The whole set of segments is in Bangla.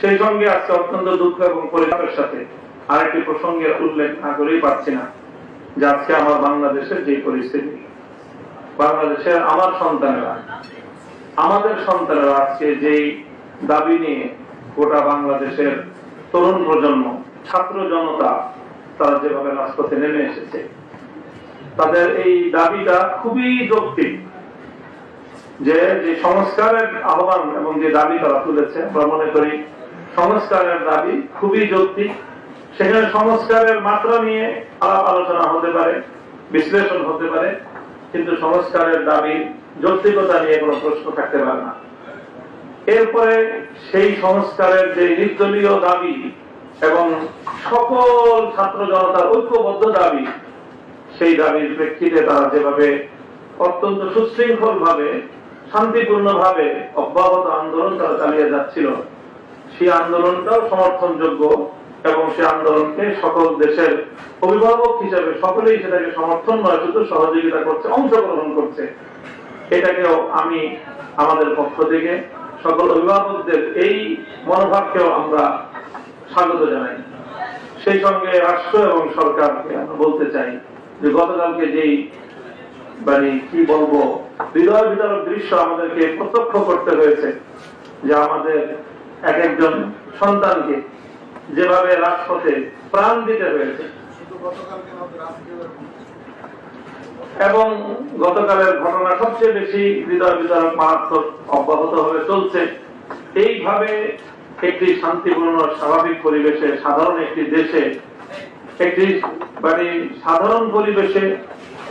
সেই সঙ্গে আজকে অত্যন্ত দুঃখ এবং পরিতাপের সাথে আরেকটি প্রসঙ্গের উল্লেখ না করেই পাচ্ছি না, যে আজকে আমার বাংলাদেশের যে পরিস্থিতি। বাংলাদেশের আমার সন্তানেরা, আমাদের সন্তানেরা আজকে যেই দাবি নিয়ে গোটা বাংলাদেশের তরুণ প্রজন্ম, ছাত্র জনতা, তারা যেভাবে রাজপথে নেমে এসেছে, তাদের এই দাবিটা খুবই যৌক্তিক, যে সংস্কারের আহ্বান এবং যে দাবি তারা তুলেছে, আমরা মনে করি সংস্কারের দাবি খুবই যৌক্তিক। সেখানে সংস্কারের মাত্রা নিয়ে আলাপ আলোচনা হতে পারে, বিশ্লেষণ হতে পারে, কিন্তু সংস্কারের দাবি যৌক্তিকতা নিয়ে কোনো প্রশ্ন থাকতে পারে না। এরপরে সেই সংস্কারের যে নির্দলীয় দাবি এবং সকল ছাত্র জনতার ঐক্যবদ্ধ দাবি, সেই দাবির প্রেক্ষিতে তারা যেভাবে অত্যন্ত সুশৃঙ্খল ভাবে শান্তিপূর্ণ ভাবে অব্যাহত আন্দোলন তারা চালিয়ে যাচ্ছিল সেই আন্দোলনটাও সমর্থনযোগ্য এবং সেই আন্দোলনকে সকল দেশের অভিভাবক হিসেবে সকলেই সেটাকে সমর্থন নয়, শুধু সহযোগিতা করছে, অংশগ্রহণ করছে। এটাকেও আমি আমাদের পক্ষ থেকে সকল অভিভাবকদের এই মনোভাবকেও আমরা স্বাগত জানাই। সেই সঙ্গে রাষ্ট্র এবং সরকারকে আমরা বলতে চাই যে গতকালকে যেই মানে কি বলব, হৃদয় বিতরক দৃশ্য আমাদেরকে প্রত্যক্ষ করতে হয়েছে যে আমাদের এক একজন সন্তানকে যেভাবে রাজপথে প্রাণ দিতে হয়েছে। এবং গতকালের ঘটনা সবচেয়ে বেশি হৃদয় বিতরক মারাত্মক, অব্যাহত হয়ে চলছে। এইভাবে একটি শান্তিপূর্ণ, স্বাভাবিক পরিবেশে, সাধারণ একটি দেশে, একটি মানে সাধারণ পরিবেশে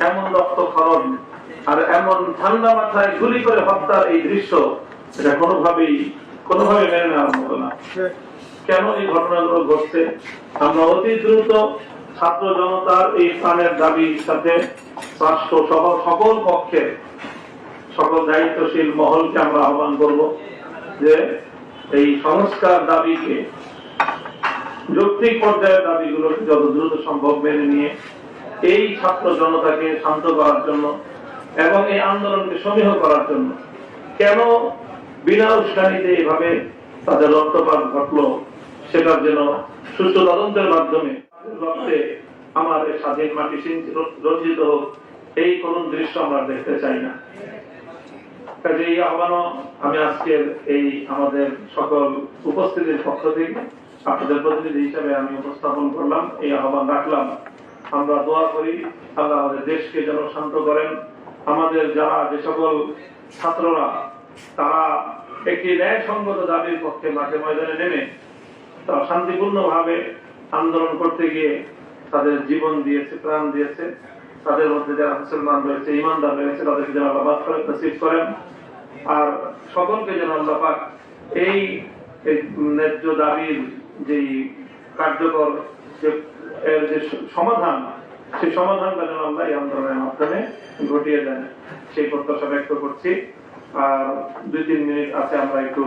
এমন রক্ত রক্তক্ষরণ আর এমন ঠান্ডা মাথায় গুলি করে হত্যার এই দৃশ্য এটা কোনোভাবেই কোনোভাবে মেনে নেওয়ার মতো না। কেন এই ঘটনাগুলো ঘটছে? আমরা অতি দ্রুত ছাত্র জনতার এই প্রাণের দাবির সাথে রাষ্ট্র সহ সকল পক্ষের সকল দায়িত্বশীল মহলকে আমরা আহ্বান করব যে এই সংস্কার দাবিকে যৌক্তিক পর্যায়ের দাবিগুলোকে যত দ্রুত সম্ভব মেনে নিয়ে এই ছাত্র জনতাকে শান্ত করার জন্য এবং এই আন্দোলনকে সমীহ করার জন্য কেন বিনা উস্কানিতে এভাবে তাদের রক্তপাত ঘটলো, সেটার যেন সুষ্ঠু তদন্তের মাধ্যমে রক্তে আমার স্বাধীন মাটি রঞ্জিত হোক, এই কোন দৃশ্য আমরা দেখতে চাই না। এই আহ্বানও আমি আজকের এই আমাদের সকল উপস্থিতির পক্ষ থেকে আপনাদের প্রতিনিধি হিসাবে আমি উপস্থাপন করলাম, এই আহ্বান রাখলাম। আমরা দোয়া করি, আল্লাহ আমাদের দেশকে যেন শান্ত করেন। আমাদের যারা যে সকল ছাত্ররা তারা একটি ন্যায়সঙ্গত দাবির পক্ষে মাঠে ময়দানে নেমে তারা শান্তিপূর্ণভাবে আন্দোলন করতে গিয়ে তাদের জীবন দিয়েছে, প্রাণ দিয়েছে। তাদের মধ্যে যারা মুসলমান রয়েছে, ইমানদার রয়েছে, তাদেরকে যেন আল্লাহ বাদ করে নসিব করেন। আর সকলকে যেন আল্লাহ পাক এই ন্যায্য দাবির যে কার্যকর যে, এর যে সমাধান, সেই সমাধানটা যেন আল্লাহ এই আন্দোলনের মাধ্যমে ঘটিয়ে দেন। সেই প্রত্যাশা ব্যক্ত করছি। আর দুই তিন মিনিট আছে আমরা একটু